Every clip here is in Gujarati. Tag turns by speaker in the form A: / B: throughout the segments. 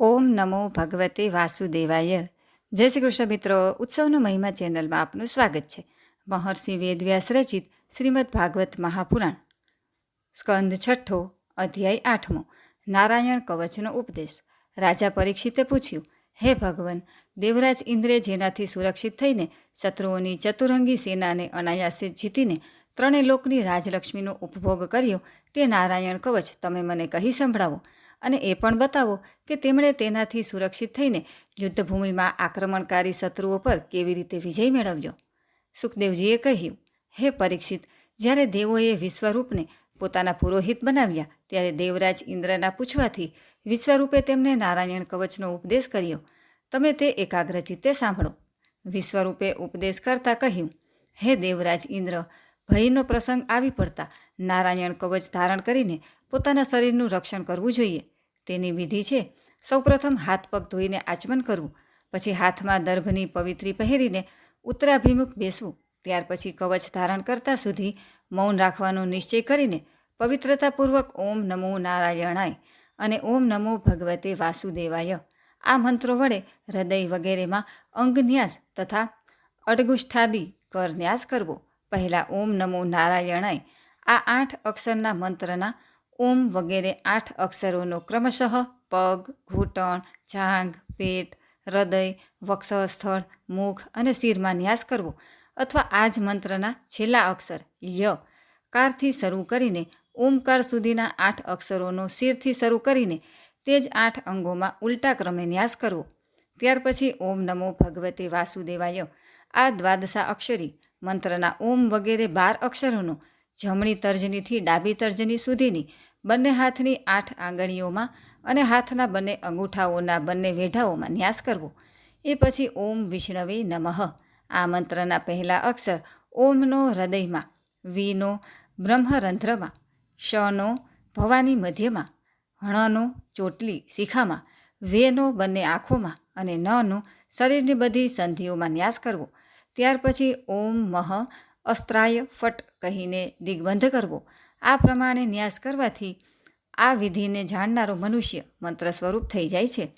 A: ઓમ નમો ભગવતે વાસુદેવાય. જય શ્રી કૃષ્ણ મિત્રો, ઉત્સવનો મહિમા ચેનલમાં આપનું સ્વાગત છે. મહર્ષિ વેદવ્યાસ રચિત શ્રીમદ ભાગવત મહાપુરાણ. સ્કંદ છઠ્ઠો, અધ્યાય આઠમો. નારાયણ કવચનો ઉપદેશ. રાજા પરીક્ષિતે પૂછ્યું, હે ભગવાન, દેવરાજ ઇન્દ્રે જેનાથી સુરક્ષિત થઈને શત્રુઓની ચતુરંગી સેનાને અનાયાસે જીતીને ત્રણેય લોકની રાજલક્ષ્મીનો ઉપભોગ કર્યો, તે નારાયણ કવચ તમે મને કહી સંભળાવો. અને એ પણ બતાવો કે તેમણે તેનાથી સુરક્ષિત થઈને યુદ્ધભૂમિમાં આક્રમણકારી શત્રુઓ પર કેવી રીતે વિજય મેળવ્યો? સુખદેવજીએ કહ્યું, હે પરીક્ષિત, જ્યારે દેવોએ વિશ્વરૂપને પોતાના પુરોહિત બનાવ્યા, ત્યારે દેવરાજ ઇન્દ્રના પૂછવાથી વિશ્વરૂપે તેમને નારાયણ કવચનો ઉપદેશ કર્યો. તમે તે એકાગ્ર ચિત્તે સાંભળો. વિશ્વરૂપે ઉપદેશ કરતા કહ્યું, હે દેવરાજ ઇન્દ્ર, ભયનો પ્રસંગ આવી પડતા નારાયણ કવચ ધારણ કરીને પોતાના શરીરનું રક્ષણ કરવું જોઈએ. તેની વિધિ છે. સૌપ્રથમ હાથ પગ ધોઈને આચમન કરવું, પછી હાથમાં દર્ભની પવિત્રી પહેરીને ઉત્તરાભિમુખ બેસવું, ત્યાર પછી કવચ ધારણ કરતા સુધી મૌન રાખવાનો નિશ્ચય કરીને પવિત્રતાપૂર્વક ઓમ નમો નારાયણાય અને ઓમ નમો ભગવતે વાસુદેવાય. આ મંત્રો વડે હૃદય વગેરેમાં અંગન્યાસ તથા અડગુષ્ઠાદી કર ન્યાસ કરવો. પહેલાં ઓમ નમો નારાયણાય. આ આઠ અક્ષરના મંત્રના ઓમ વગેરે આઠ અક્ષરોનો ક્રમશઃ પગ, ઘૂંટણ, જાંઘ, પેટ, હૃદય, વક્ષસ્થળ, મુખ અને શિરમાં ન્યાસ કરવો અથવા આ જ મંત્રના છેલ્લા અક્ષર ય. કારથી શરૂ કરીને ઓમકાર સુધીના આઠ અક્ષરોનો શિરથી શરૂ કરીને તે જ આઠ અંગોમાં ઉલટા ક્રમે ન્યાસ કરવો. ત્યાર પછી ઓમ નમો ભગવતે વાસુદેવાય આ દ્વાદશા અક્ષરી મંત્રના ઓમ વગેરે બાર અક્ષરોનો જમણી તર્જનીથી ડાબી તર્જની સુધીની બંને હાથની આઠ આંગળીઓમાં અને હાથના બંને અંગૂઠાઓના બંને વેઢાઓમાં ન્યાસ કરવો. એ પછી ઓમ વિષ્ણવે નમઃ. આ મંત્રના પહેલા અક્ષર ઓમનો હૃદયમાં, વીનો બ્રહ્મરંધ્રમાં, શનો ભવાની મધ્યમાં, હણનો ચોટલી શિખામાં, વેનો બંને આંખોમાં અને નનો શરીરની બધી સંધિઓમાં ન્યાસ કરવો. ત્યાર પછી ઓમ મહ અસ્ત્રાય ફટ કહીને દિગ્બંધ કરવો. આ પ્રમાણે ન્યાસ કરવાથી આ વિધિને જાણનારો મનુષ્ય મંત્ર સ્વરૂપ થઈ જાય છે.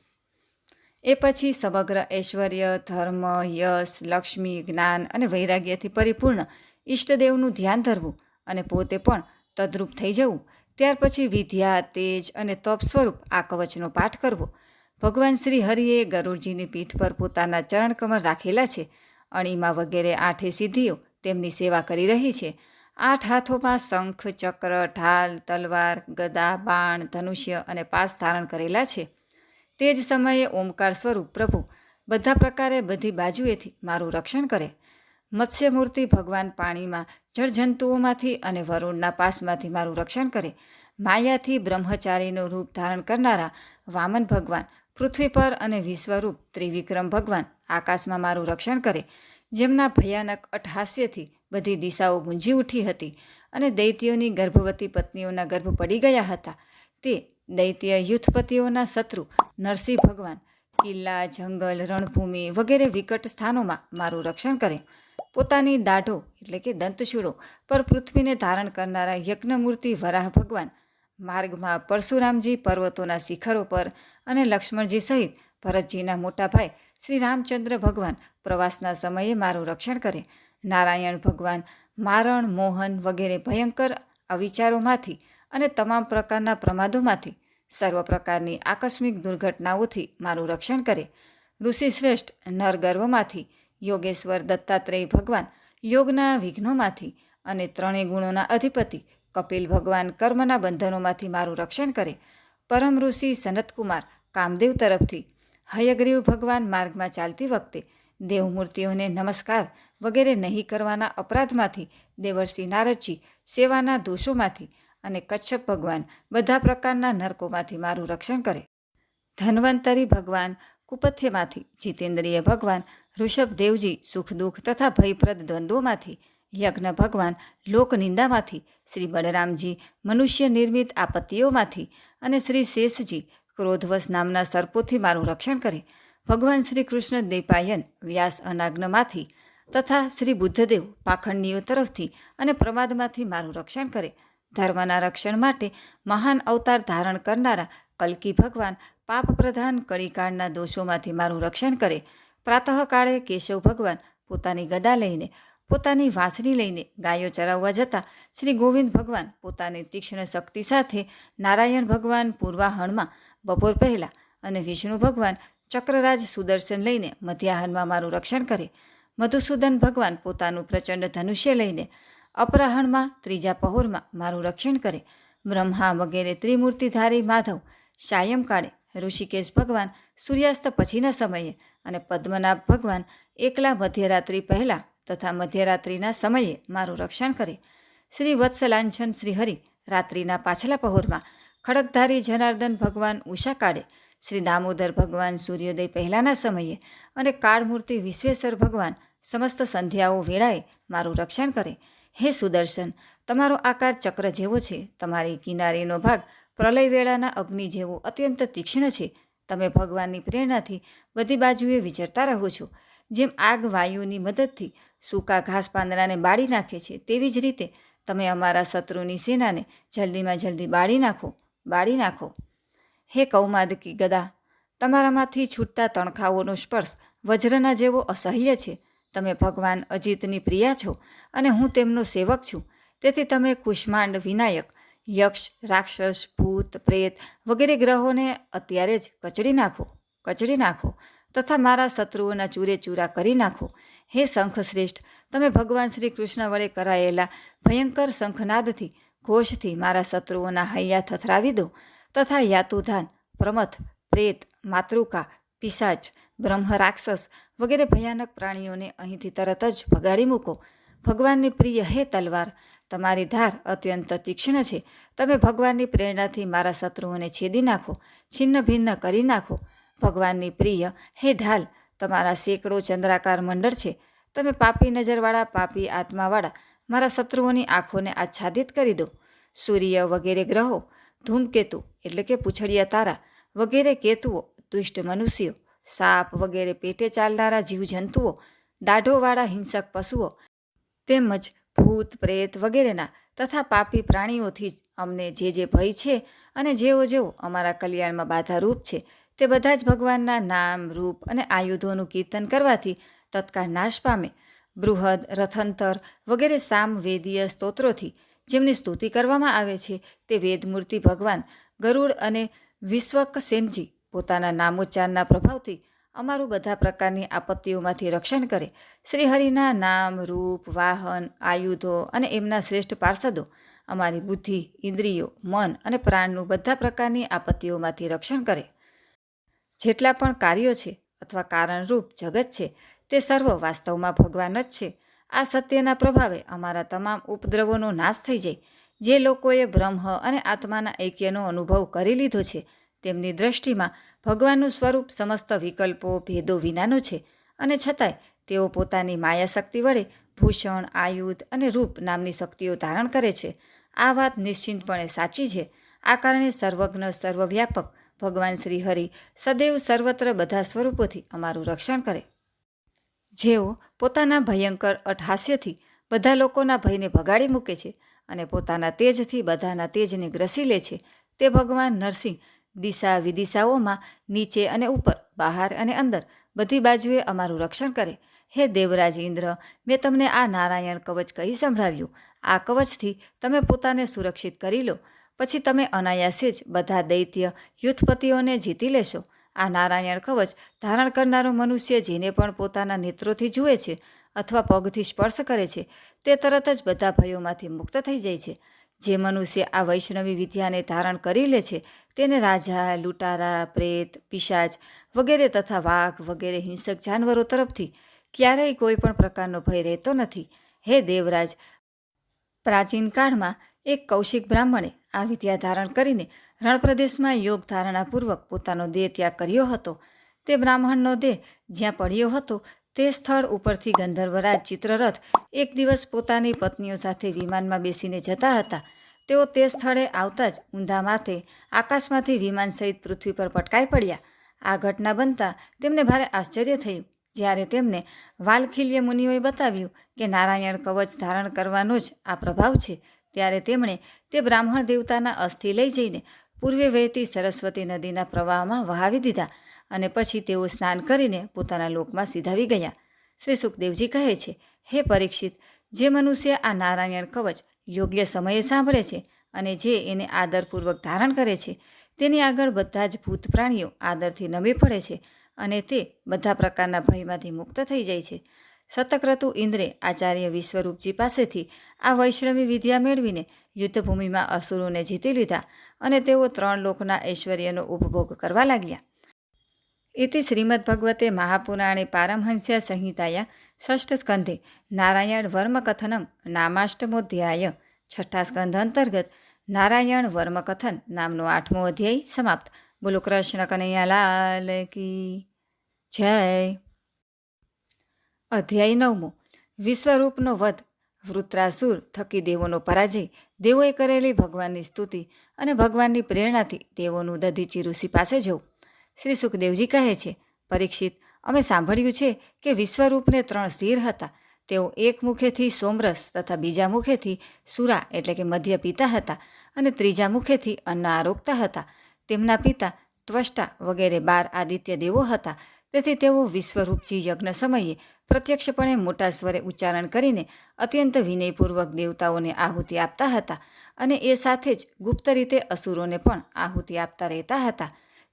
A: એ પછી સમગ્ર ઐશ્વર્ય, ધર્મ, યશ, લક્ષ્મી, જ્ઞાન અને વૈરાગ્યથી પરિપૂર્ણ ઈષ્ટદેવનું ધ્યાન ધરવું અને પોતે પણ તદ્રુપ થઈ જવું. ત્યાર પછી વિદ્યા, તેજ અને તપ સ્વરૂપ આ કવચનો પાઠ કરવો. ભગવાન શ્રી હરિએ ગરુડજીની પીઠ પર પોતાના ચરણકમર રાખેલા છે. અણીમાં વગેરે આઠે સિદ્ધિઓ તેમની સેવા કરી રહી છે. આઠ હાથોમાં શંખ, ચક્ર, ઢાલ, તલવાર, ગદા, બાણ, ધનુષ્ય અને પાસ ધારણ કરેલા છે. તે જ સમયે ઓમકાર સ્વરૂપ પ્રભુ બધા પ્રકારે બધી બાજુએથી મારું રક્ષણ કરે. મત્સ્યમૂર્તિ ભગવાન પાણીમાં જળજંતુઓમાંથી અને વરુણના પાસમાંથી મારું રક્ષણ કરે. માયાથી બ્રહ્મચારીનું રૂપ ધારણ કરનારા વામન ભગવાન, પૃથ્વી પર અને વિશ્વરૂપ ત્રિવિક્રમ ભગવાન આકાશમાં મારું રક્ષણ કરે. જેમના ભયાનક અટહાસ્યથી બધી દિશાઓ ગુંજી ઉઠી હતી અને દૈત્યોની ગર્ભવતી પત્નીઓના ગર્ભ પડી ગયા હતા. તે દૈત્ય યુથપતિઓના શત્રુ, નરસિંહ ભગવાન, કિલ્લા, જંગલ, રણભૂમિ વગેરે વિકટ સ્થાનોમાં મારું રક્ષણ કરે. પોતાની દાઢો, એટલે કે દંતશૂળો, પર પૃથ્વીને ધારણ કરનારા યજ્ઞમૂર્તિ વરાહ ભગવાન, માર્ગમાં પરશુરામજી પર્વતોના શિખરો પર અને લક્ષ્મણજી સહિત ભરતજીના મોટા ભાઈ શ્રી રામચંદ્ર ભગવાન પ્રવાસના સમયે મારું રક્ષણ કરે. નારાયણ ભગવાન મારણ, મોહન વગેરે ભયંકર અવિચારોમાંથી અને તમામ પ્રકારના પ્રમાદોમાંથી સર્વ પ્રકારની આકસ્મિક દુર્ઘટનાઓથી મારું રક્ષણ કરે. ઋષિશ્રેષ્ઠ નરગર્વમાંથી યોગેશ્વર દત્તાત્રેય ભગવાન યોગના વિઘ્નોમાંથી અને ત્રણેય ગુણોના અધિપતિ કપિલ ભગવાન કર્મના બંધનોમાંથી મારું રક્ષણ કરે. પરમ ઋષિ સનતકુમાર કામદેવ તરફથી હયગ્રીવ ભગવાન માર્ગમાં ચાલતી વખતે દેવમૂર્તિઓને નમસ્કાર વગેરે નહીં કરવાના અપરાધમાંથી દેવર્ષિ નારદજી સેવાના દોષોમાંથી અને કચ્છપ ભગવાન બધા પ્રકારના નરકોમાંથી મારું રક્ષણ કરે. ધન્વંતરી ભગવાન કુપથ્યમાંથી જીતેન્દ્રિય ભગવાન, ઋષભદેવજી સુખ દુઃખ તથા ભયપ્રદ દ્વંદ્વોમાંથી યજ્ઞ ભગવાન, લોકનિંદામાંથી શ્રી બળરામજી, મનુષ્ય નિર્મિત આપત્તિઓમાંથી અને શ્રી શેષજી ક્રોધવશ નામના સર્પોથી મારું રક્ષણ કરે. ભગવાન શ્રી કૃષ્ણ દેપાયન વ્યાસ અનાગ્નમાંથી તથા શ્રી બુદ્ધદેવ પાખંડીઓ તરફથી અને પ્રમાદમાંથી મારું રક્ષણ કરે, ધર્મના રક્ષણ માટે મહાન અવતાર ધારણ કરનારા કલ્કી ભગવાન પાપ પ્રધાન કળીકાળના દોષોમાંથી મારું રક્ષણ કરે. પ્રાતઃકાળે કેશવ ભગવાન પોતાની ગદા લઈને, પોતાની વાંસળી લઈને ગાયો ચરાવવા જતા શ્રી ગોવિંદ ભગવાન પોતાની તીક્ષ્ણ શક્તિ સાથે નારાયણ ભગવાન પૂર્વાહણમાં બપોર પહેલાં અને વિષ્ણુ ભગવાન ચક્રરાજ સુદર્શન લઈને મધ્યાહનમાં મારું રક્ષણ કરે. મધુસૂદન ભગવાન પોતાનું પ્રચંડ ધનુષ્ય લઈને અપરાહણમાં, ત્રીજા પહોરમાં મારું રક્ષણ કરે. બ્રહ્મા વગેરે ત્રિમૂર્તિધારી માધવ સાયંકાળે ઋષિકેશ ભગવાન સૂર્યાસ્ત પછીના સમયે અને પદ્મનાભ ભગવાન એકલા મધ્યરાત્રિ પહેલાં તથા મધ્યરાત્રિના સમયે મારું રક્ષણ કરે. શ્રી વત્સલાંછન શ્રીહરિ રાત્રિના પાછલા પહોરમાં ખડકધારી જનાર્દન ભગવાન ઉષા કાળે શ્રી દામોદર ભગવાન સૂર્યોદય પહેલાંના સમયે અને કાળમૂર્તિ વિશ્વેશ્વર ભગવાન સમસ્ત સંધ્યાઓ વેળાએ મારું રક્ષણ કરે. હે સુદર્શન, તમારો આકાર ચક્ર જેવો છે. તમારી કિનારીનો ભાગ પ્રલય વેળાના અગ્નિ જેવો અત્યંત તીક્ષ્ણ છે. તમે ભગવાનની પ્રેરણાથી બધી બાજુએ વિચરતા રહો છો. જેમ આગ વાયુની મદદથી સૂકા ઘાસ પાંદડાને બાળી નાખે છે, તેવી જ રીતે તમે અમારા શત્રુની સેનાને જલ્દીમાં જલ્દી બાળી નાખો બાળી નાખો. હે કૌમાદકી ગદા, તમારામાંથી છૂટતા તણખાઓનો સ્પર્શ વજ્રના જેવો અસહ્ય છે. તમે ભગવાન અજીતની પ્રિયા છો અને હું તેમનો સેવક છું. તેથી તમે કુષ્માંડ વિનાયક, યક્ષ, રાક્ષસ, ભૂત, પ્રેત વગેરે ગ્રહોને અત્યારે જ કચડી નાખો કચડી નાખો તથા મારા શત્રુઓના ચૂરે ચૂરા કરી નાખો. હે શંખ શ્રેષ્ઠ તમે ભગવાન શ્રી કૃષ્ણ વડે કરાયેલા ભયંકર શંખનાદથી, ઘોષથી મારા શત્રુઓના હૈયા થથરાવી દો. તથા યાતુધાન, પ્રમથ, પ્રેત, માતૃકા, પિશાચ, બ્રહ્મ રાક્ષસ વગેરે ભયાનક પ્રાણીઓને અહીંથી તરત જ ભગાડી મૂકો. ભગવાનની પ્રિય હે તલવાર, તમારી ધાર અત્યંત તીક્ષ્ણ છે. તમે ભગવાનની પ્રેરણાથી મારા શત્રુઓને છેદી નાખો, છિન્ન ભિન્ન કરી નાખો. ભગવાનની પ્રિય હે ઢાલ, તમારા સેંકડો ચંદ્રાકાર મંડળ છે. તમે પાપી નજરવાળા, પાપી આત્માવાળા, મારા શત્રુઓની આંખોને આચ્છાદિત કરી દો. સૂર્ય વગેરે ગ્રહો ધૂમકેતુ, એટલે કે પૂછડિયા તારા, વગેરે કેતુઓ, દુષ્ટ મનુષ્યો, સાપ વગેરે પેટે ચાલનારા જીવજંતુઓ, દાઢોવાળા હિંસક પશુઓ, તેમજ ભૂત, પ્રેત વગેરેના તથા પાપી પ્રાણીઓથી અમને જે જે ભય છે અને જેઓ જેઓ અમારા કલ્યાણમાં બાધારૂપ છે, તે બધા જ ભગવાનના નામ, રૂપ અને આયુધોનું કીર્તન કરવાથી તત્કાળ નાશ પામે. બૃહદ, રથંતર વગેરે સામ વેદીય સ્તોત્રોથી જેમની સ્તુતિ કરવામાં આવે છે, તે વેદમૂર્તિ ભગવાન ગરુડ અને વિશ્વકસેનજી પોતાના નામોચ્ચારના પ્રભાવથી અમારું બધા પ્રકારની આપત્તિઓમાંથી રક્ષણ કરે. શ્રીહરિના નામ, રૂપ, વાહન, આયુધો અને એમના શ્રેષ્ઠ પાર્ષદો અમારી બુદ્ધિ, ઇન્દ્રિયો, મન અને પ્રાણનું બધા પ્રકારની આપત્તિઓમાંથી રક્ષણ કરે. જેટલા પણ કાર્યો છે અથવા કારણરૂપ જગત છે, તે સર્વ વાસ્તવમાં ભગવાન જ છે. આ સત્યના પ્રભાવે અમારા તમામ ઉપદ્રવોનો નાશ થઈ જાય. જે લોકોએ બ્રહ્મ અને આત્માના ઐક્યનો અનુભવ કરી લીધો છે, તેમની દ્રષ્ટિમાં ભગવાનનું સ્વરૂપ સમસ્ત વિકલ્પો, ભેદો વિનાનું છે અને છતાંય તેઓ પોતાની માયા શક્તિ વડે ભૂષણ, આયુધ અને રૂપ નામની શક્તિઓ ધારણ કરે છે. આ વાત નિશ્ચિંતપણે સાચી છે. આ કારણે સર્વજ્ઞ, સર્વવ્યાપક ભગવાન શ્રી હરિ સદૈવ સર્વત્ર બધા સ્વરૂપોથી અમારું રક્ષણ કરે. જેઓ પોતાના ભયંકર અટહાસ્યથી બધા લોકોના ભયને ભગાડી મૂકે છે અને પોતાના તેજથી બધાના તેજને ગ્રસી લે છે, તે ભગવાન નરસિંહ દિશા વિદિશાઓમાં નીચે અને ઉપર, બહાર અને અંદર બધી બાજુએ અમારું રક્ષણ કરે. હે દેવરાજ ઇન્દ્ર, મેં તમને આ નારાયણ કવચ કહી સંભળાવ્યું. આ કવચથી તમે પોતાને સુરક્ષિત કરી લો. પછી તમે અનાયાસે જ બધા દૈત્ય યુથપતિઓને જીતી લેશો. આ નારાયણ કવચ ધારણ કરનારો મનુષ્ય જેને પણ પોતાના નેત્રોથી જુએ છે અથવા પગથી સ્પર્શ કરે છે, તે તરત જ બધા ભયોમાંથી મુક્ત થઈ જાય છે. જે મનુષ્ય આ વૈષ્ણવી વિદ્યાને ધારણ કરી લે છે, તેને રાજા, લૂંટારા, પ્રેત, પિશાચ વગેરે તથા વાઘ વગેરે હિંસક જાનવરો તરફથી ક્યારેય કોઈ પણ પ્રકારનો ભય રહેતો નથી. હે દેવરાજ! પ્રાચીન કાળમાં એક કૌશિક બ્રાહ્મણે આ વિદ્યા ધારણ કરીને રણપ્રદેશમાં યોગ ધારણાપૂર્વક પોતાનો દેહ ત્યાગ કર્યો હતો. તે બ્રાહ્મણનો દેહ જ્યાં પડ્યો હતો, તે સ્થળ ઉપરથી ગંધર્વરાજ ચિત્રરથ એક દિવસ પોતાની પત્નીઓ સાથે વિમાનમાં બેસીને જતા હતા. તેઓ તે સ્થળે આવતા જ ઊંધા માથે આકાશમાંથી વિમાન સહિત પૃથ્વી પર પટકાઈ પડ્યા. આ ઘટના બનતા તેમને ભારે આશ્ચર્ય થયું. જ્યારે તેમને વાલખિલ્ય મુનિઓએ બતાવ્યું કે નારાયણ કવચ ધારણ કરવાનો જ આ પ્રભાવ છે, ત્યારે તેમણે તે બ્રાહ્મણ દેવતાના અસ્થિ લઈ જઈને પૂર્વે વહેતી સરસ્વતી નદીના પ્રવાહમાં વહાવી દીધા અને પછી તેઓ સ્નાન કરીને પોતાના લોકમાં સીધાવી ગયા. શ્રી સુખદેવજી કહે છે, હે પરીક્ષિત, જે મનુષ્ય આ નારાયણ કવચ યોગ્ય સમયે સાંભળે છે અને જે એને આદરપૂર્વક ધારણ કરે છે, તેની આગળ બધા જ ભૂત પ્રાણીઓ આદરથી નમી પડે છે અને તે બધા પ્રકારના ભયમાંથી મુક્ત થઈ જાય છે. શતક્રતુ ઇન્દ્રે આચાર્ય વિશ્વરૂપજી પાસેથી આ વૈષ્ણવી વિદ્યા મેળવીને યુદ્ધભૂમિમાં અસુરોને જીતી લીધા અને તેઓ ત્રણ લોકના ઐશ્વર્યનો ઉપભોગ કરવા લાગ્યા. ઇતિ શ્રીમદ્ભગવતે મહાપુરાણે પારમહંસ્ય સંહિતાયા ષષ્ઠ સ્કંધે નારાયણ વર્મકથનમ નામાષ્ટમોધ્યાય છઠ્ઠા સ્કંધ અંતર્ગત નારાયણ વર્મકથન નામનો આઠમો અધ્યાય સમાપ્ત. બોલો કૃષ્ણ કનૈયાલાલ કી જય. અધ્યાય નવમો. વિશ્વરૂપનો વધ. વૃત્રાસુર થકી દેવોનો પરાજય. દેવોએ કરેલી ભગવાનની સ્તુતિ અને ભગવાનની પ્રેરણાથી દેવોનું દધીચી ઋષિ પાસે જવું. શ્રી સુખદેવજી કહે છે, પરીક્ષિત, અમે સાંભળ્યું છે કે વિશ્વરૂપને ત્રણ શિર હતા. તેઓ એક મુખેથી સોમરસ તથા બીજા મુખેથી સુરા એટલે કે મધ્ય પિતા હતા અને ત્રીજા મુખેથી અન્ન આરોગતા હતા. તેમના પિતા ત્વષ્ટા વગેરે બાર આદિત્ય દેવો હતા. તેથી તેઓ વિશ્વરૂપજી યજ્ઞ સમયે પ્રત્યક્ષપણે મોટા સ્વરે ઉચ્ચારણ કરીને અત્યંત વિનયપૂર્વક દેવતાઓને આહુતિ આપતા હતા અને એ સાથે જ ગુપ્ત રીતે અસુરોને પણ આહુતિ આપતા રહેતા હતા.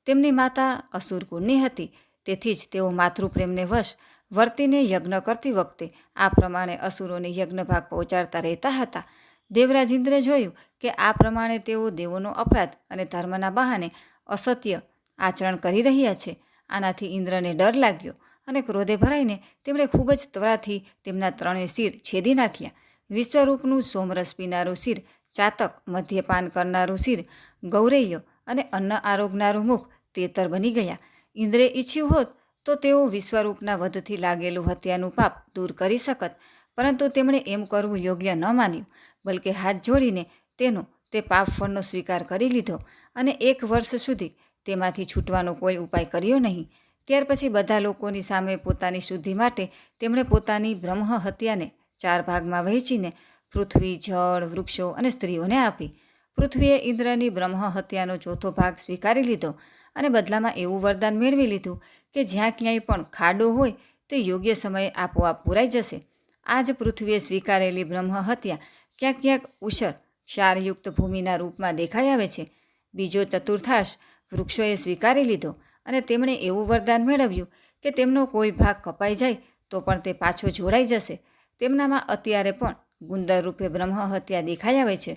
A: તેમની માતા અસુરકુળની હતી, તેથી જ તેઓ માતૃપ્રેમને વશ વર્તીને યજ્ઞ કરતી વખતે આ પ્રમાણે અસુરોને યજ્ઞભાગ પહોંચાડતા રહેતા હતા. દેવરાજ ઇન્દ્રે જોયું કે આ પ્રમાણે તેઓ દેવોનો અપરાધ અને ધર્મના બહાને અસત્ય આચરણ કરી રહ્યા છે. આનાથી ઇન્દ્રને ડર લાગ્યો અને ક્રોધે ભરાઈને તેમણે ખૂબ જ ત્વરાથી તેમના ત્રણેય શિર છેદી નાખ્યા. વિશ્વરૂપનું સોમરસ પીનારું શિર, ચાતક મદ્યપાન કરનારું શિર, ગૌરૈય અને અન્ન આરોગનારું મુખ તેતર બની ગયા. ઇન્દ્રે ઈચ્છ્યું હોત તો તેઓ વિશ્વરૂપના વધથી લાગેલું હત્યાનું પાપ દૂર કરી શકત, પરંતુ તેમણે એમ કરવું યોગ્ય ન માન્યું, બલકે હાથ જોડીને તેનો તે પાપ ફળનો સ્વીકાર કરી લીધો અને એક વર્ષ સુધી તેમાંથી છૂટવાનો કોઈ ઉપાય કર્યો નહીં. ત્યાર પછી બધા લોકોની સામે પોતાની શુદ્ધિ માટે તેમણે પોતાની બ્રહ્મ હત્યાને ચાર ભાગમાં વહેંચીને પૃથ્વી, જળ, વૃક્ષો અને સ્ત્રીઓને આપી. પૃથ્વીએ ઇન્દ્રની બ્રહ્મ હત્યાનો ચોથો ભાગ સ્વીકારી લીધો અને બદલામાં એવું વરદાન મેળવી લીધું કે જ્યાં ક્યાંય પણ ખાડો હોય તે યોગ્ય સમયે આપોઆપ પૂરાઈ જશે. આ જ પૃથ્વીએ સ્વીકારેલી બ્રહ્મ હત્યા ક્યાંક ક્યાંક ઉષર ક્ષારયુક્ત ભૂમિના રૂપમાં દેખાઈ આવે છે. બીજો ચતુર્થાંશ વૃક્ષોએ સ્વીકારી લીધો અને તેમણે એવું વરદાન મેળવ્યું કે તેમનો કોઈ ભાગ કપાઈ જાય તો પણ તે પાછો જોડાઈ જશે. તેમનામાં અત્યારે પણ ગુંદર રૂપે બ્રહ્મ હત્યા દેખાઈ આવે છે.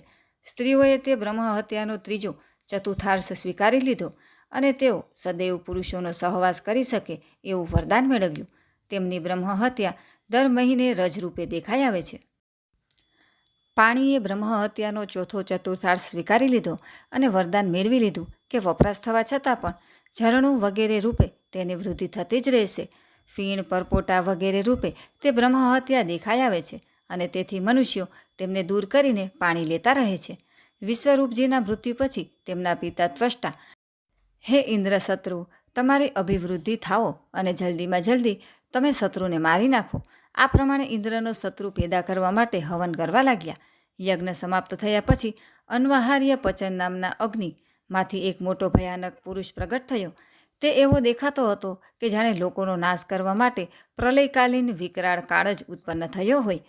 A: સ્ત્રીઓએ તે બ્રહ્મ હત્યાનો ત્રીજો ચતુર્થાર્થ સ્વીકારી લીધો અને તેઓ સદૈવ પુરુષોનો સહવાસ કરી શકે એવું વરદાન મેળવ્યું. તેમની બ્રહ્મ હત્યા દર મહિને રજરૂપે દેખાઈ આવે છે. પાણીએ બ્રહ્મ હત્યાનો ચોથો ચતુર્થાર્થ સ્વીકારી લીધો અને વરદાન મેળવી લીધું. કે વપરાશ થવા છતાં પણ ઝરણું વગેરે રૂપે તેની વૃદ્ધિ થતી જ રહેશે. ફીણ, પરપોટા વગેરે રૂપે તે બ્રહ્મ હત્યા દેખાઈ આવે છે અને તેથી મનુષ્યો તેમને દૂર કરીને પાણી લેતા રહે છે. વિશ્વરૂપજીના મૃત્યુ પછી તેમના પિતા ત્વષ્ટા. હે ઇન્દ્ર શત્રુ તમારી અભિવૃદ્ધિ થાઓ અને જલ્દીમાં જલ્દી તમે શત્રુને મારી નાખો. આ પ્રમાણે ઇન્દ્રનો શત્રુ પેદા કરવા માટે હવન કરવા લાગ્યા. યજ્ઞ સમાપ્ત થયા પછી અનવાહાર્ય પચન નામના અગ્નિમાંથી એક મોટો ભયાનક પુરુષ પ્રગટ થયો. તે એવો દેખાતો હતો કે જાણે લોકોનો નાશ કરવા માટે પ્રલયકાલીન વિકરાળ કાળ જ ઉત્પન્ન થયો હોય.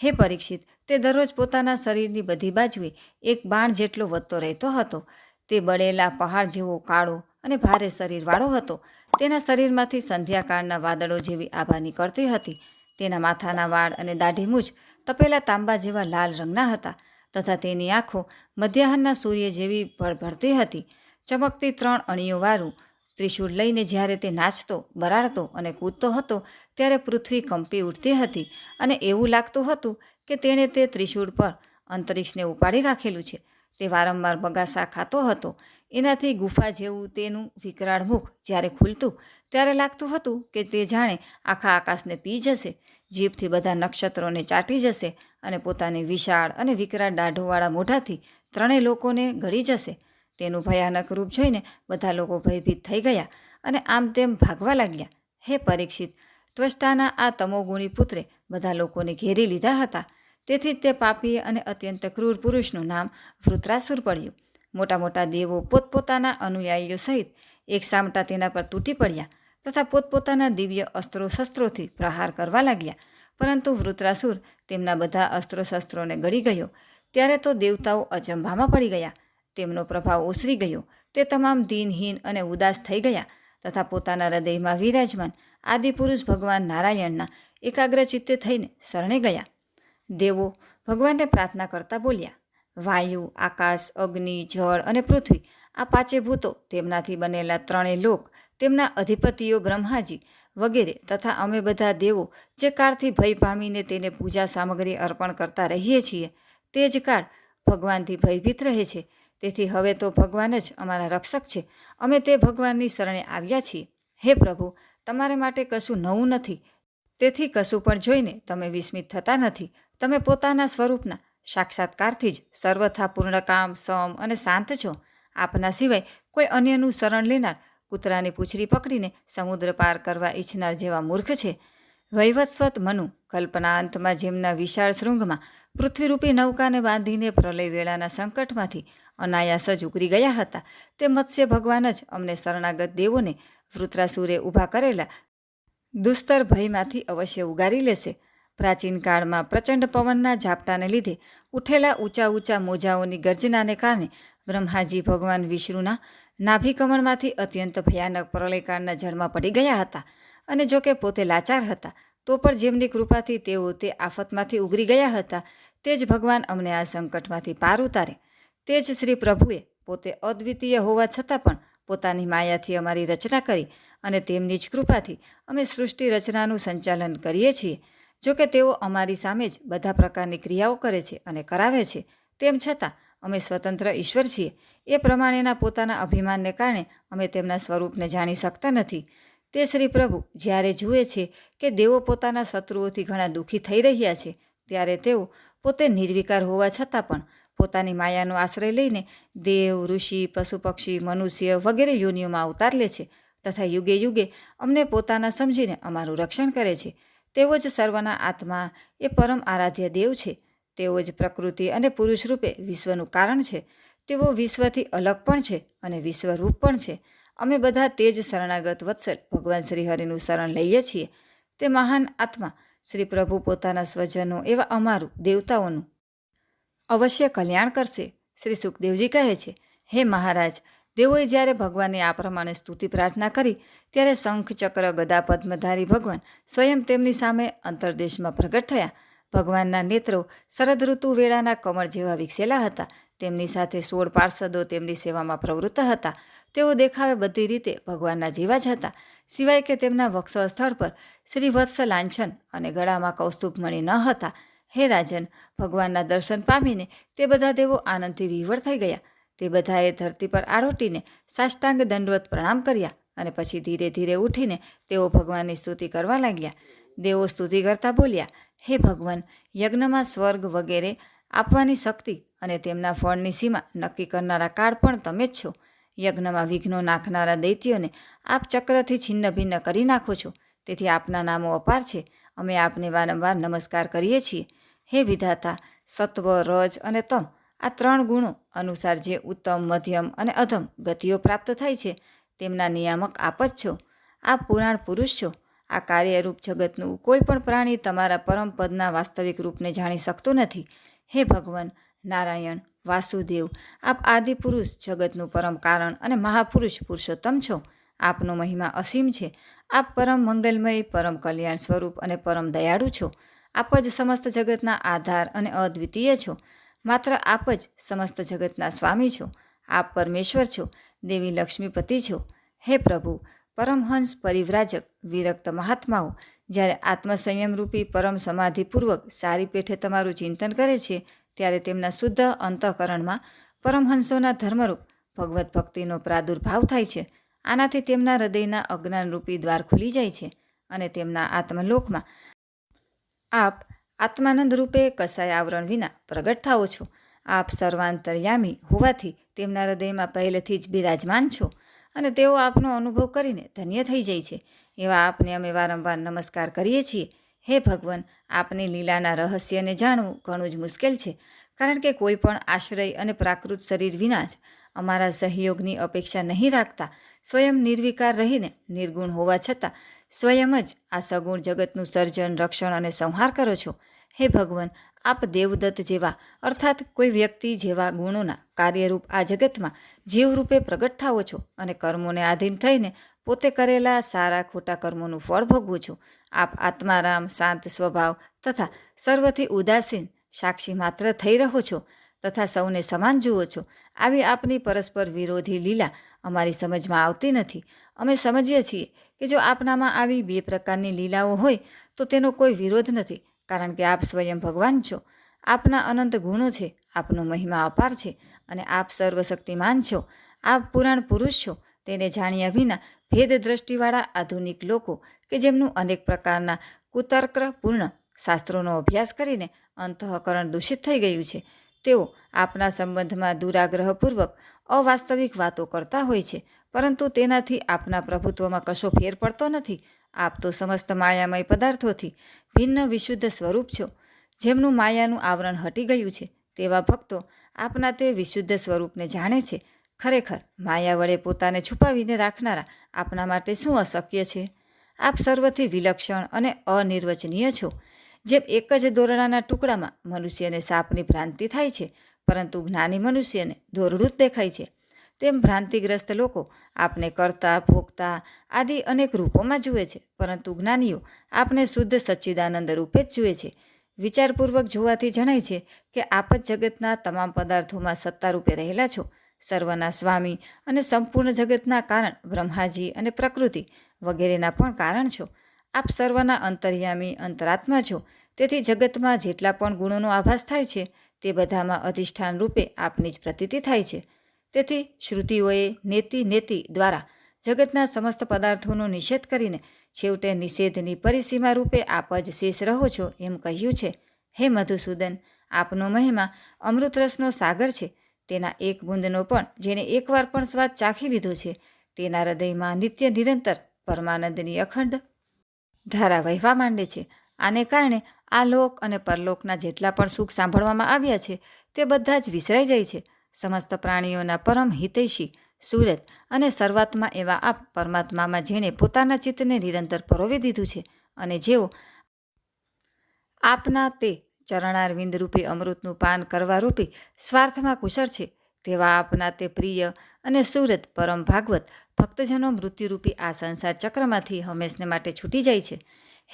A: હે પરીક્ષિત, તે દરરોજ પોતાના શરીરની બધી બાજુએ એક બાણ જેટલો વધતો રહેતો હતો. તે બળેલા પહાડ જેવો કાળો અને ભારે શરીરવાળો હતો. તેના શરીરમાંથી સંધ્યાકાળના વાદળો જેવી આભા નીકળતી હતી. તેના માથાના વાળ અને દાઢી મૂછ તપેલા તાંબા જેવા લાલ રંગના હતા. તથા તેની આંખો મધ્યાહનના સૂર્ય જેવી ભળભળતી હતી. ચમકતી ત્રણ અણીઓવાળું ત્રિશૂળ લઈને જ્યારે તે નાચતો, બરાડતો અને કૂદતો હતો, ત્યારે પૃથ્વી કંપી ઉઠતી હતી અને એવું લાગતું હતું કે તેણે તે ત્રિશૂળ પર અંતરિક્ષને ઉપાડી રાખેલું છે. તે વારંવાર બગાસા ખાતો હતો. એનાથી ગુફા જેવું તેનું વિકરાળ મુખ જ્યારે ખુલતું, ત્યારે લાગતું હતું કે તે જાણે આખા આકાશને પી જશે, જીભથી બધા નક્ષત્રોને ચાટી જશે અને પોતાની વિશાળ અને વિકરાળ દાઢોવાળા મોઢાથી ત્રણેય લોકોને ગળી જશે. તેનું ભયાનક રૂપ જોઈને બધા લોકો ભયભીત થઈ ગયા અને આમ તેમ ભાગવા લાગ્યા. હે પરીક્ષિત, ત્વષ્ટાના આ તમોગુણી પુત્રે બધા લોકોને ઘેરી લીધા હતા. તેથી જ તે પાપી અને અત્યંત ક્રૂર પુરુષનું નામ વૃત્રાસુર પડ્યું. મોટા મોટા દેવો પોતપોતાના અનુયાયીઓ સહિત એક સામટા તેના પર તૂટી પડ્યા તથા પોતપોતાના દિવ્ય અસ્ત્રો શસ્ત્રોથી પ્રહાર કરવા લાગ્યા. પરંતુ વૃત્રાસુર તેમના બધા અસ્ત્રો શસ્ત્રોને ગળી ગયો. ત્યારે તો દેવતાઓ અચંભામાં પડી ગયા. તેમનો પ્રભાવ ઓસરી ગયો. તે તમામ દિનહીન અને ઉદાસ થઈ ગયા તથા પોતાના હૃદયમાં વિરાજમાન આદિપુરુષ ભગવાન નારાયણના એકાગ્ર થઈને શરણે ગયા. દેવો ભગવાનને પ્રાર્થના કરતા બોલ્યા, વાયુ, આકાશ, અગ્નિ, જળ અને પૃથ્વી આ પાંચે ભૂતો તેમનાથી બનેલા ત્રણેય લોક તેમના અધિપતિઓ બ્રહ્માજી વગેરે તથા અમે બધા દેવો જે કાળથી ભય પામીને તેને પૂજા સામગ્રી અર્પણ કરતા રહીએ છીએ, તે જ કાળ ભગવાનથી ભયભીત રહે છે. તેથી હવે તો ભગવાન જ અમારા રક્ષક છે. અમે તે ભગવાનની શરણે આવ્યા છીએ. હે પ્રભુ, તમારે માટે કશું નવું નથી. તેથી કશું પણ જોઈને તમે વિસ્મિત થતા નથી. તમે પોતાના સ્વરૂપના સાક્ષાત્કારથી જ સર્વથા પૂર્ણ કામ, સમ અને શાંત છો. આપના સિવાય કોઈ અન્યનું શરણ લેનાર કૂતરાની પૂંછડી પકડીને સમુદ્ર પાર કરવા ઈચ્છનાર જેવા મૂર્ખ છે. વૈવસ્વત મનુ કલ્પનાંતમાં જેમના વિશાળ શૃંગમાં પૃથ્વીરૂપી નૌકાને બાંધીને પ્રલય વેળાના સંકટમાંથી અનાયાસ જ ઉગરી ગયા હતા. તે મત્સ્ય ભગવાન જ અમને શરણાગત દેવોને વૃત્રાસુરે ઊભા કરેલા દુસ્તર ભયમાંથી અવશ્ય ઉગારી લેશે. પ્રાચીન કાળમાં પ્રચંડ પવનના ઝાપટાને લીધે ઉઠેલા ઊંચા ઊંચા મોજાઓની ગર્જનાને કારણે બ્રહ્માજી ભગવાન વિષ્ણુના નાભિકમળમાંથી અત્યંત ભયાનક પ્રલયકાળના જળમાં પડી ગયા હતા અને જો કે પોતે લાચાર હતા, તો પણ જેમની કૃપાથી તેઓ તે આફતમાંથી ઉગરી ગયા હતા, તે જ ભગવાન અમને આ સંકટમાંથી પાર ઉતારે. તે જ શ્રી પ્રભુએ પોતે અદ્વિતીય હોવા છતાં પણ પોતાની માયાથી અમારી રચના કરી અને તેમની જ કૃપાથી અમે સૃષ્ટિ રચનાનું સંચાલન કરીએ છીએ. જો કે તેઓ અમારી સામે જ બધા પ્રકારની ક્રિયાઓ કરે છે અને કરાવે છે, તેમ છતાં અમે સ્વતંત્ર ઈશ્વર છીએ. એ પ્રમાણેના પોતાના અભિમાનને કારણે અમે તેમના સ્વરૂપને જાણી શકતા નથી. તે શ્રી પ્રભુ જ્યારે જુએ છે કે દેવો પોતાના શત્રુઓથી ઘણા દુઃખી થઈ રહ્યા છે, ત્યારે તેઓ પોતે નિર્વિકાર હોવા છતાં પણ પોતાની માયાનો આશ્રય લઈને દેવ, ઋષિ પશુ પક્ષી મનુષ્ય વગેરે યોનિઓમાં અવતાર લે છે તથા યુગે યુગે અમને પોતાના સમજીને અમારું રક્ષણ કરે છે. તેવો જ સર્વના આત્મા એ પરમ આરાધ્ય દેવ છે. તેઓ જ પ્રકૃતિ અને પુરુષ રૂપે વિશ્વનું કારણ છે. તેઓ વિશ્વથી અલગ પણ છે અને વિશ્વરૂપ પણ છે. અમે બધા તે જ શરણાગત વત્સલ ભગવાન શ્રીહરિનું શરણ લઈએ છીએ. તે મહાન આત્મા શ્રી પ્રભુ પોતાના સ્વજનો એવા અમારું દેવતાઓનું અવશ્ય કલ્યાણ કરશે. શ્રી સુખદેવજી કહે છે, હે મહારાજ દેવોએ જ્યારે ભગવાનની આ પ્રમાણે સ્તુતિ પ્રાર્થના કરી, ત્યારે શંખ, ચક્ર, ગદા, પદ્મધારી ભગવાન સ્વયં તેમની સામે અંતરદેશમાં પ્રગટ થયા. ભગવાનના નેત્રો શરદ ઋતુ વેળાના કમળ જેવા વિકસેલા હતા. તેમની સાથે સોળ પાર્ષદો તેમની સેવામાં પ્રવૃત્ત હતા. તેઓ દેખાવે બધી રીતે ભગવાનના જેવા જ હતા. સિવાય કે તેમના વક્ષ સ્થળ પર શ્રી વત્સ લાંછન અને ગળામાં કૌસ્તુભમણી ન હતા. હે રાજન, ભગવાનના દર્શન પામીને તે બધા દેવો આનંદથી વિહવળ થઈ ગયા. તે બધાએ ધરતી પર આરોટીને સાષ્ટાંગ દંડવત પ્રણામ કર્યા અને પછી ધીરે ધીરે ઉઠીને તેઓ ભગવાનની સ્તુતિ કરવા લાગ્યા. દેવો સ્તુતિ કરતા બોલ્યા હે ભગવાન, યજ્ઞમાં સ્વર્ગ વગેરે આપવાની શક્તિ અને તેમના ફળની સીમા નક્કી કરનારા કાળ પણ તમે જ છો. યજ્ઞમાં વિઘ્નો નાખનારા દૈત્યોને આપ ચક્રથી છિન્ન ભિન્ન કરી નાખો છો. તેથી આપના નામો અપાર છે. અમે આપને વારંવાર નમસ્કાર કરીએ છીએ. હે વિધાતા, સત્વ, રજ અને તમ, આ ત્રણ ગુણો અનુસાર જે ઉત્તમ, મધ્યમ અને અધમ ગતિઓ પ્રાપ્ત થાય છે, તેમના નિયામક આપ જ છો. આપ પુરાણ પુરુષ છો. આ કાર્યરૂપ જગતનું કોઈ પણ પ્રાણી તમારા પરમ પદના વાસ્તવિક રૂપને જાણી શકતું નથી. હે ભગવાન, નારાયણ, વાસુદેવ, આપ આદિપુરુષ, જગતનું પરમ કારણ અને મહાપુરુષ પુરુષોત્તમ છો. આપનો મહિમા અસીમ છે. આપ પરમ મંગલમય, પરમ કલ્યાણ સ્વરૂપ અને પરમ દયાળુ છો. આપ જ સમસ્ત જગતના આધાર અને અદ્વિતીય છો. માત્ર આપ જ સમસ્ત જગતના સ્વામી છો. આપ પરમેશ્વર છો. દેવી લક્ષ્મીપતિ છો. હે પ્રભુ પરમહંસ પરિવ્રાજક વિરક્ત મહાત્માઓ, જ્યારે આત્મસંયમરૂપી પરમ સમાધિપૂર્વક સારી પેઠે તમારું ચિંતન કરે છે, ત્યારે તેમના શુદ્ધ અંતઃકરણમાં પરમહંસોના ધર્મરૂપ ભગવત ભક્તિનો પ્રાદુર્ભાવ થાય છે. આનાથી તેમના હૃદયના અજ્ઞાનરૂપી દ્વાર ખુલી જાય છે અને તેમના આત્મલોકમાં આપ આત્માનંદ રૂપે કસાય આવરણ વિના પ્રગટ થાઓ છો. આપ સર્વાંતરયામી હોવાથી તેમના હૃદયમાં પહેલેથી જ બિરાજમાન છો. અને તેઓ આપનો અનુભવ કરીને ધન્ય થઈ જાય છે. એવા આપને અમે વારંવાર નમસ્કાર કરીએ છીએ. હે ભગવાન, આપની લીલાના રહસ્યને જાણવું ઘણું જ મુશ્કેલ છે, કારણ કે કોઈ પણ આશ્રય અને પ્રાકૃત શરીર વિના જ અમારા સહયોગની અપેક્ષા નહીં રાખતા, સ્વયં નિર્વિકાર રહીને નિર્ગુણ હોવા છતાં સ્વયં જ આ સગુણ જગતનું સર્જન, રક્ષણ અને સંહાર કરો છો. હે ભગવાન, આપ દેવદત્ત જેવા, અર્થાત કોઈ વ્યક્તિ જેવા ગુણોના કાર્યરૂપ આ જગતમાં જીવરૂપે પ્રગટ થાઓ છો અને કર્મોને આધીન થઈને પોતે કરેલા સારા ખોટા કર્મોનું ફળ ભોગવું છું. આપ આત્મારામ, શાંત સ્વભાવ તથા સર્વથી ઉદાસીન સાક્ષી માત્ર થઈ રહો છો તથા સૌને સમાન જુઓ છો. આવી આપની પરસ્પર વિરોધી લીલા અમારી સમજમાં આવતી નથી. અમે સમજીએ છીએ કે જો આપનામાં આવી બે પ્રકારની લીલાઓ હોય તો તેનો કોઈ વિરોધ નથી કારણ કે આપ સ્વયં ભગવાન છો. આપના અનંત ગુણો છે, આપનો મહિમા અપાર છે. અને આપ સર્વશક્તિમાન છો. આપ પુરાણ પુરુષ છો. તેને જાણ્યા વિના ભેદ દ્રષ્ટિવાળા આધુનિક લોકો કે જેમનું અનેક પ્રકારના કુતર્કપૂર્ણ શાસ્ત્રોનો અભ્યાસ કરીને અંતઃકરણ દૂષિત થઈ ગયું છે. તેઓ આપના સંબંધમાં દુરાગ્રહપૂર્વક અવાસ્તવિક વાતો કરતા હોય છે, પરંતુ તેનાથી આપના પ્રભુત્વમાં કશો ફેર પડતો નથી. આપ તો સમસ્ત માયામય પદાર્થોથી ભિન્ન વિશુદ્ધ સ્વરૂપ છો. જેમનું માયાનું આવરણ હટી ગયું છે તેવા ભક્તો આપના તે વિશુદ્ધ સ્વરૂપને જાણે છે. ખરેખર, માયા વડે પોતાને છુપાવીને રાખનારા આપના માટે શું અશક્ય છે? આપ સર્વથી વિલક્ષણ અને અનિર્વચનીય છો. જેમ એક જ દોરડાના ટુકડામાં મનુષ્યને સાપની ભ્રાંતિ થાય છે, પરંતુ જ્ઞાની મનુષ્યને દોરડું જ દેખાય છે. તેમ ભ્રાંતિગ્રસ્ત લોકો આપને કરતા, ભોગતા આદિ અનેક રૂપોમાં જુએ છે, પરંતુ જ્ઞાનીઓ આપને શુદ્ધ સચ્ચિદાનંદ રૂપે જ જુએ છે. વિચારપૂર્વક જોવાથી જણાય છે કે આપ જ જગતના તમામ પદાર્થોમાં સત્તા રૂપે રહેલા છો. સર્વના સ્વામી અને સંપૂર્ણ જગતના કારણ બ્રહ્માજી અને પ્રકૃતિ વગેરેના પણ કારણ છો. આપ સર્વના અંતર્યામી, અંતરાત્મા છો. તેથી જગતમાં જેટલા પણ ગુણોનો આભાસ થાય છે, તે બધામાં અધિષ્ઠાન રૂપે આપની જ પ્રતીતિ થાય છે. તેથી શ્રુતિઓએ નેતિ નેતિ દ્વારા જગતના સમસ્ત પદાર્થોનો નિષેધ કરીને છેવટે નિષેધની પરિસીમા રૂપે આપ જ શેષ રહો છો એમ કહ્યું છે. હે મધુસૂદન, આપનો મહિમા અમૃતરસનો સાગર છે. તેના એક બુંદનો પણ જેણે એકવાર પણ સ્વાદ ચાખી લીધો છે, તેના હૃદયમાં નિત્ય નિરંતર પરમાનંદની અખંડ ધારા વહેવા માંડે છે. આને કારણે આ લોક અને પરલોકના જેટલા પણ સુખ સાંભળવામાં આવ્યા છે, તે બધા જ વિસરાઈ જાય છે. સમસ્ત પ્રાણીઓના પરમ હિતૈષી સુરત અને શરૂઆતમાં એવા આપ પરમાત્મામાં જેણે પોતાના ચિત્તને નિરંતર પરોવી દીધું છે અને જેઓ આપના તે ચરણારવિંદ રૂપી અમૃતનું પાન કરવા રૂપી સ્વાર્થમાં કુશળ છે, તેવા આપના તે પ્રિય અને સુરત પરમ ભાગવત ભક્તજનો મૃત્યુરૂપી આ સંસાર ચક્રમાંથી હંમેશને માટે છૂટી જાય છે.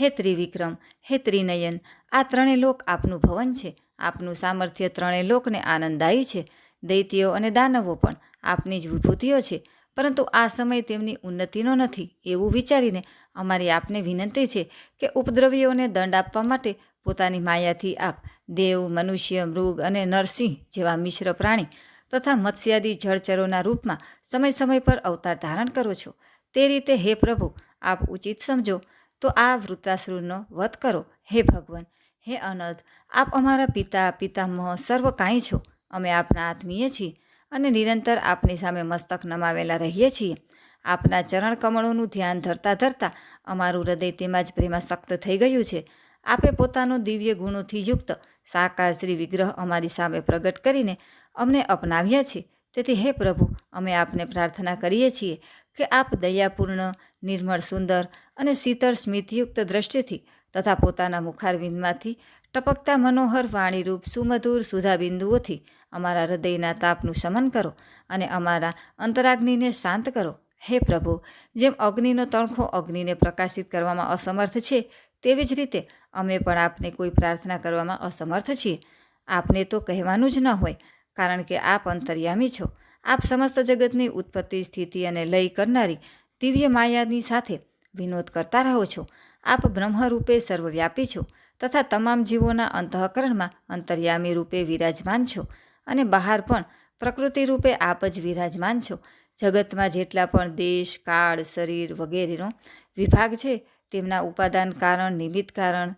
A: હે ત્રિવિક્રમ, હે ત્રિનયન, આ ત્રણેય લોક આપનું ભવન છે. આપનું સામર્થ્ય ત્રણેય લોકને આનંદદાયી છે. દૈત્યો અને દાનવો પણ આપની જ વિભૂતિઓ છે. પરંતુ આ સમય તેમની ઉન્નતિનો નથી એવું વિચારીને અમારી આપને વિનંતી છે કે ઉપદ્રવીઓને દંડ આપવા માટે પોતાની માયાથી આપ દેવ, મનુષ્ય, મૃગ અને નરસિંહ જેવા મિશ્ર પ્રાણી તથા મત્સ્યાદી જળચરોના રૂપમાં સમય સમય પર અવતાર ધારણ કરો છો. તે રીતે હે પ્રભુ, આપ ઉચિત સમજો. તો આ વૃત્તાસુરનો વધ કરો. હે ભગવાન, હે અનદ આપ અમારા પિતા, પિતામહ સર્વ કાંઈ છો. અમે આપના આત્મીય છીએ અને નિરંતર આપની સામે મસ્તક નમાવેલા રહીએ છીએ. આપના ચરણ કમળોનું ધ્યાન ધરતા ધરતા અમારું હૃદય તેમાં જ પ્રેમાસક્ત થઈ ગયું છે. આપે પોતાનો દિવ્ય ગુણોથી યુક્ત, સાકાર શ્રી વિગ્રહ અમારી સામે પ્રગટ કરીને અમને અપનાવ્યા છે. તેથી હે પ્રભુ, અમે આપને પ્રાર્થના કરીએ છીએ કે આપ દયાપૂર્ણ, નિર્મળ, સુંદર અને શીતળ સ્મિતયુક્ત દ્રષ્ટિથી તથા પોતાના મુખારવિંદમાંથી ટપકતા મનોહર વાણીરૂપ સુમધુર સુધાબિંદુઓથી અમારા હૃદયના તાપનું શમન કરો અને અમારા અંતરાગ્નિને શાંત કરો. હે પ્રભુ, જેમ અગ્નિનો તણખો અગ્નિને પ્રકાશિત કરવામાં અસમર્થ છે, તેવી જ રીતે અમે પણ આપને કોઈ પ્રાર્થના કરવામાં અસમર્થ છીએ. આપને તો કહેવાનું જ ન હોય, કારણ કે આપ અંતર્યામી છો. આપ સમસ્ત જગતની ઉત્પત્તિ, સ્થિતિ અને લય કરનારી દિવ્ય માયાની સાથે વિનોદ કરતા રહો છો. આપ બ્રહ્મરૂપે સર્વવ્યાપી છો. તથા તમામ જીવોના અંતઃકરણમાં અંતર્યામી રૂપે વિરાજમાન છો અને બહાર પણ પ્રકૃતિ રૂપે આપ જ વિરાજમાન છો. જગતમાં જેટલા પણ દેશ, કાળ, શરીર વગેરેનો વિભાગ છે, તેમના ઉપાદાન કારણ, નિમિત્ત કારણ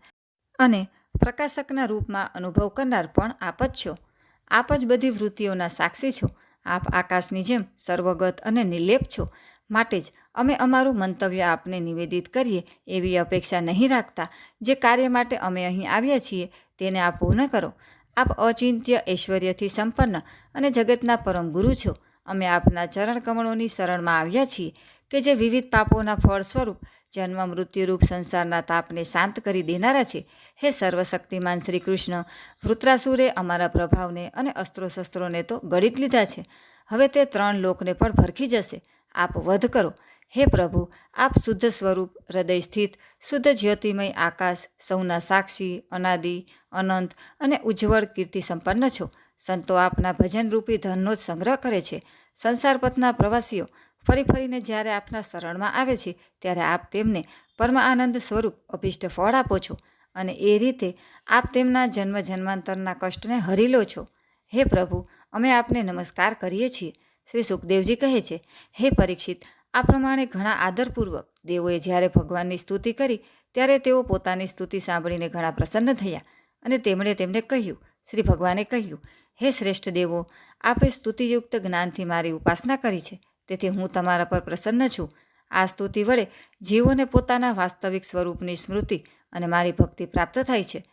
A: અને પ્રકાશકના રૂપમાં અનુભવ કરનાર પણ આપ જ છો. આપ જ બધી વૃત્તિઓના સાક્ષી છો. આપ આકાશની જેમ સર્વગત અને નિર્લેપ છો. માટે જ અમે અમારું મંતવ્ય આપને નિવેદિત કરીએ એવી અપેક્ષા નહીં રાખતા. જે કાર્ય માટે અમે અહીં આવ્યા છીએ તેને આપ પૂર્ણ કરો. આપ અચિંત્ય ઐશ્વર્યથી સંપન્ન અને જગતના પરમ ગુરુ છો. અમે આપના ચરણ કમળોની શરણમાં આવ્યા છીએ કે જે વિવિધ પાપોના ફળ સ્વરૂપ, જન્મ, મૃત્યુરૂપ સંસારના તાપને શાંત કરી દેનારા છે. હે સર્વશક્તિમાન શ્રી કૃષ્ણ, વૃત્રાસુરે અમારા પ્રભાવને અને અસ્ત્રો શસ્ત્રોને તો ગળિત લીધા છે. હવે તે ત્રણ લોકને પણ ભરખી જશે. આપ વધ કરો. હે પ્રભુ, આપ શુદ્ધ સ્વરૂપ, હૃદય સ્થિત, શુદ્ધ જ્યોતિમય આકાશ, સૌના સાક્ષી, અનાદિ, અનંત અને ઉજ્જવળ કીર્તિ સંપન્ન છો. સંતો આપના ભજનરૂપી ધનનો જ સંગ્રહ કરે છે. સંસાર પથના પ્રવાસીઓ ફરી ફરીને જ્યારે આપના શરણમાં આવે છે, ત્યારે આપ તેમને પરમ આનંદ સ્વરૂપ અભિષ્ટ ફળ આપો છો અને એ રીતે આપ તેમના જન્મ જન્માંતરના કષ્ટને હરી લો છો. હે પ્રભુ, અમે આપને નમસ્કાર કરીએ છીએ. શ્રી સુખદેવજી કહે છે, હે પરીક્ષિત, આ પ્રમાણે ઘણા આદરપૂર્વક દેવોએ જ્યારે ભગવાનની સ્તુતિ કરી, ત્યારે તેઓ પોતાની સ્તુતિ સાંભળીને ઘણા પ્રસન્ન થયા અને તેમણે તેમને કહ્યું, શ્રી ભગવાને કહ્યું, હે શ્રેષ્ઠ દેવો, આપે સ્તુતિયુક્ત જ્ઞાનથી મારી ઉપાસના કરી છે, તેથી હું તમારા પર પ્રસન્ન છું. આ સ્તુતિ વડે જીવોને પોતાના વાસ્તવિક સ્વરૂપની સ્મૃતિ અને મારી ભક્તિ પ્રાપ્ત થાય છે.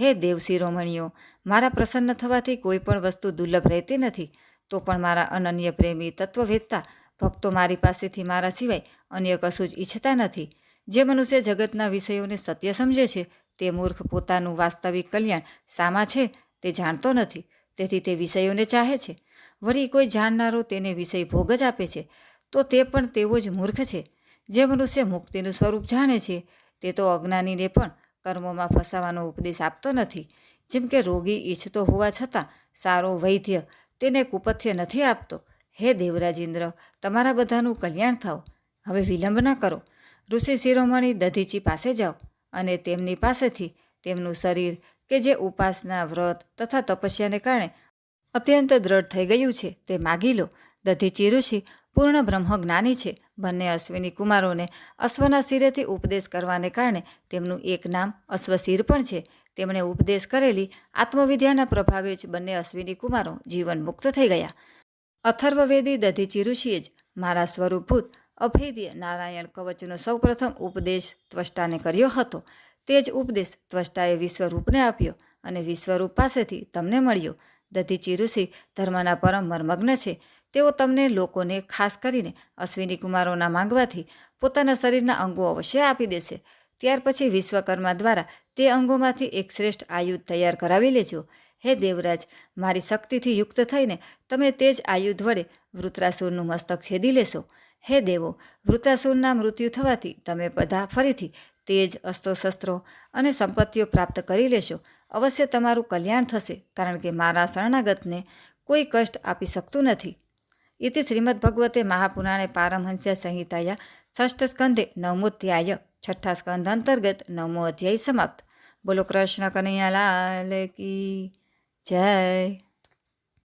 A: હે દેવ શિરોમણીઓ મારા પ્રસન્ન થવાથી કોઈ પણ વસ્તુ દુર્લભ રહેતી નથી. તો પણ મારા અનન્ય પ્રેમી તત્વવેદતા ભક્તો મારી પાસેથી મારા સિવાય અન્ય કશું જ ઈચ્છતા નથી. જે મનુષ્ય જગતના વિષયોને સત્ય સમજે છે, તે મૂર્ખ પોતાનું વાસ્તવિક કલ્યાણ સામા છે, તે જાણતો નથી, તેથી તે વિષયોને ચાહે છે. વળી કોઈ જાણનારો તેને વિષય ભોગ જ આપે છે, તો તે પણ તેવો જ મૂર્ખ છે. જે મનુષ્ય મુક્તિનું સ્વરૂપ જાણે છે, તે તો અજ્ઞાનીને પણ કર્મોમાં ફસાવાનો ઉપદેશ આપતો નથી. જેમ કે રોગી ઈચ્છતો હોવા છતાં સારો વૈદ્ય તેને કુપથ્ય નથી આપતો. હે દેવરાજેન્દ્ર, તમારા બધાનું કલ્યાણ થાવ. હવે વિલંબ ન કરો. ઋષિ શિરોમણી દધીચી પાસે જાઓ અને તેમની પાસેથી તેમનું શરીર કે જે ઉપાસના, વ્રત તથા તપસ્યાને કારણે અત્યંત દ્રઢ થઈ ગયું છે તે માગી લો. દધીચી ઋષિ પૂર્ણ બ્રહ્મજ્ઞાની છે. બંને અશ્વિની કુમારોને અશ્વના શિરેથી ઉપદેશ કરવાને કારણે તેમનું એક નામ અશ્વશિર પણ છે. તેમણે ઉપદેશ કરેલી આત્મવિદ્યાના પ્રભાવે જ બંને અશ્વિની કુમારો જીવન મુક્ત થઈ ગયા. અથર્વવેદી દધીચી ઋષિએ જ મારા સ્વરૂપભૂત અભેદ્ય નારાયણ કવચનો સૌપ્રથમ ઉપદેશ ત્વષ્ટાને કર્યો હતો. તે જ ઉપદેશ ત્વષ્ટાએ વિશ્વરૂપને આપ્યો અને વિશ્વરૂપ પાસેથી તમને મળ્યો. દધીચી ઋષિ ધર્મના પરમ મર્મગ્ન છે. તેઓ તમને લોકોને ખાસ કરીને અશ્વિની કુમારોના માંગવાથી પોતાના શરીરના અંગો અવશ્ય આપી દેશે. ત્યાર પછી વિશ્વકર્મા દ્વારા તે અંગોમાંથી એક શ્રેષ્ઠ આયુધ તૈયાર કરાવી લેજો. હે દેવરાજ, મારી શક્તિથી યુક્ત થઈને તમે તે જ આયુધ વડે વૃત્રાસુરનું મસ્તક છેદી લેશો. હે દેવો, વૃત્રાસુરના મૃત્યુ થવાથી તમે બધા ફરીથી તેજ અસ્ત્રો શસ્ત્રો અને સંપત્તિઓ પ્રાપ્ત કરી લેશો. અવશ્ય તમારું કલ્યાણ થશે, કારણ કે મારા શરણાગતને કોઈ કષ્ટ આપી શકતું નથી. ઇતિ શ્રીમદ્ભગવતે મહાપુરાણે પારમહંસ્યા સંહિતાયા ષષ્ઠ સ્કંધે નવમોધ્યાય છઠ્ઠા સ્કંધ અંતર્ગત નવમો અધ્યાય સમાપ્ત. બોલો કૃષ્ણ કનૈયાલાલ કી જય.